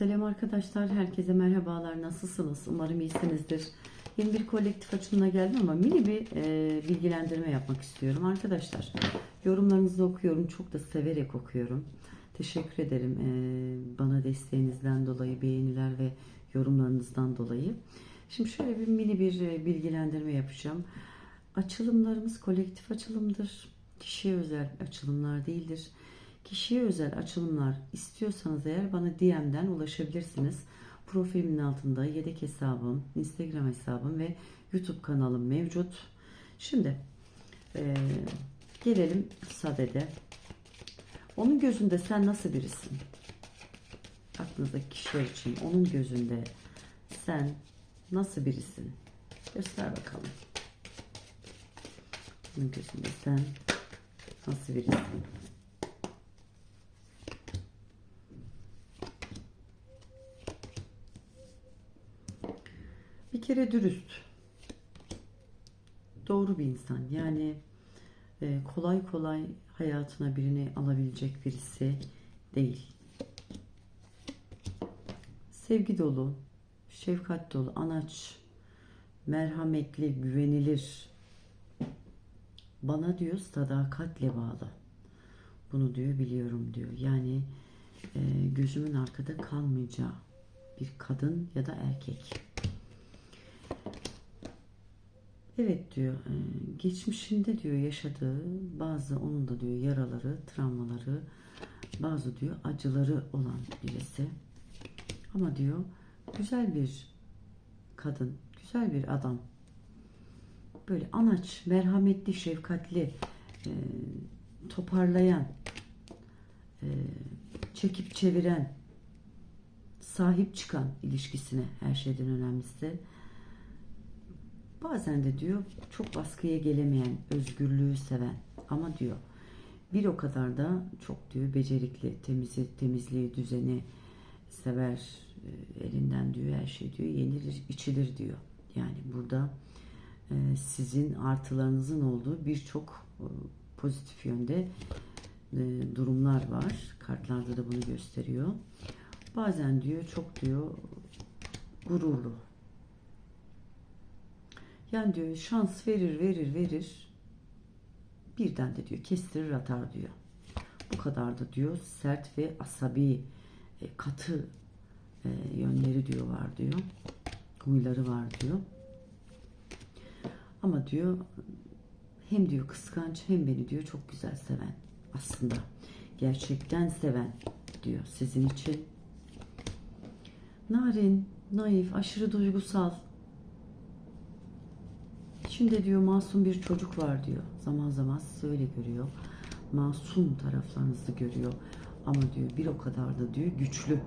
Selam arkadaşlar, herkese merhabalar. Nasılsınız? Umarım iyisinizdir. Yeni bir kolektif açımına geldim ama mini bir e, bilgilendirme yapmak istiyorum. Arkadaşlar, yorumlarınızı okuyorum. Çok da severek okuyorum. Teşekkür ederim e, bana desteğinizden dolayı, beğeniler ve yorumlarınızdan dolayı. Şimdi şöyle bir mini bir e, bilgilendirme yapacağım. Açılımlarımız kolektif açılımdır. Kişiye özel açılımlar değildir. Kişiye özel açılımlar istiyorsanız eğer bana DM'den ulaşabilirsiniz. Profilimin altında yedek hesabım, Instagram hesabım ve YouTube kanalım mevcut. Şimdi eee, gelelim sadede. Onun gözünde sen nasıl birisin? Aklınızdaki kişiler için onun gözünde sen nasıl birisin? Göster bakalım. Onun gözünde sen nasıl birisin? Kere dürüst. Doğru bir insan. Yani e, kolay kolay hayatına birini alabilecek birisi değil. Sevgi dolu, şefkat dolu, anaç, merhametli, güvenilir. Bana diyor sadakatle bağlı. Bunu diyor biliyorum diyor. Yani e, gözümün arkada kalmayacağı bir kadın ya da erkek. Evet diyor, e, geçmişinde diyor yaşadığı bazı onun da diyor yaraları, travmaları, bazı diyor acıları olan birisi. Ama diyor güzel bir kadın, güzel bir adam. Böyle anaç, merhametli, şefkatli, e, toparlayan, e, çekip çeviren, sahip çıkan ilişkisine her şeyden önemlisi. Bazen de diyor çok baskıya gelemeyen, özgürlüğü seven ama diyor bir o kadar da çok diyor becerikli, temizi, temizliği, düzeni sever. E, Elinden diyor her şey diyor yenilir, içilir diyor. Yani burada e, sizin artılarınızın olduğu birçok e, pozitif yönde durumlar var. Kartlarda da bunu gösteriyor. Bazen diyor çok diyor gururlu, yani diyor şans verir verir verir. Birden de diyor kestirir atar diyor. Bu kadar da diyor sert ve asabi e, katı e, yönleri diyor var diyor. Huyları var diyor. Ama diyor hem diyor kıskanç hem beni diyor çok güzel seven aslında. Gerçekten seven diyor sizin için. Narin, naif, aşırı duygusal, İçinde diyor masum bir çocuk var diyor. Zaman zaman sizi öyle görüyor. Masum taraflarınızı görüyor. Ama diyor bir o kadar da diyor güçlü.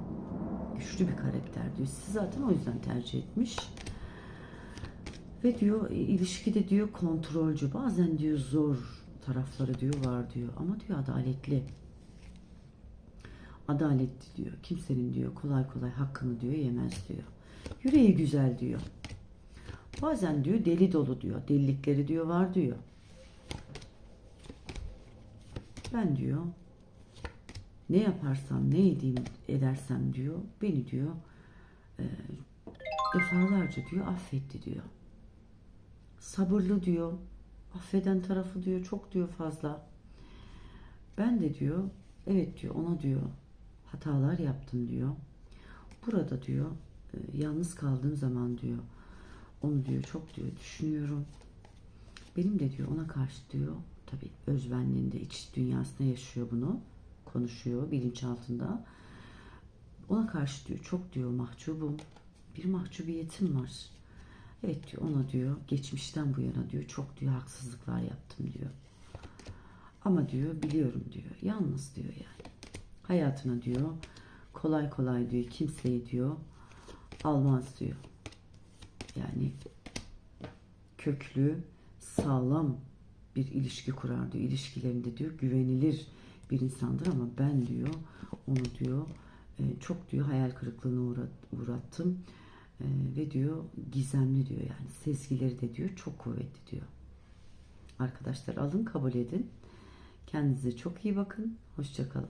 Güçlü bir karakter diyor. Sizi zaten o yüzden tercih etmiş. Ve diyor ilişkide diyor kontrolcü. Bazen diyor zor tarafları diyor var diyor. Ama diyor adaletli. Adaletli diyor. Kimsenin diyor kolay kolay hakkını diyor yemez diyor. Yüreği güzel diyor. Bazen diyor deli dolu diyor. Delilikleri diyor var diyor. Ben diyor ne yaparsam ne edeyim edersem diyor beni diyor e, defalarca diyor affetti diyor. Sabırlı diyor. Affeden tarafı diyor çok diyor fazla. Ben de diyor evet diyor ona diyor hatalar yaptım diyor. Burada diyor e, yalnız kaldığım zaman diyor onu diyor çok diyor düşünüyorum. Benim de diyor ona karşı diyor tabi özbenliğinde iç dünyasında yaşıyor bunu. Konuşuyor bilinçaltında. Ona karşı diyor çok diyor mahcubum. Bir mahcubiyetim var. Evet diyor ona diyor geçmişten bu yana diyor çok diyor haksızlıklar yaptım diyor. Ama diyor biliyorum diyor. Yalnız diyor yani. Hayatına diyor kolay kolay diyor kimseyi diyor almaz diyor. Yani köklü, sağlam bir ilişki kurar diyor. İlişkilerinde diyor güvenilir bir insandır ama ben diyor onu diyor e, çok diyor hayal kırıklığına uğrat, uğrattım E, ve diyor gizemli diyor yani sezgileri de diyor çok kuvvetli diyor. Arkadaşlar alın kabul edin. Kendinize çok iyi bakın. Hoşçakalın.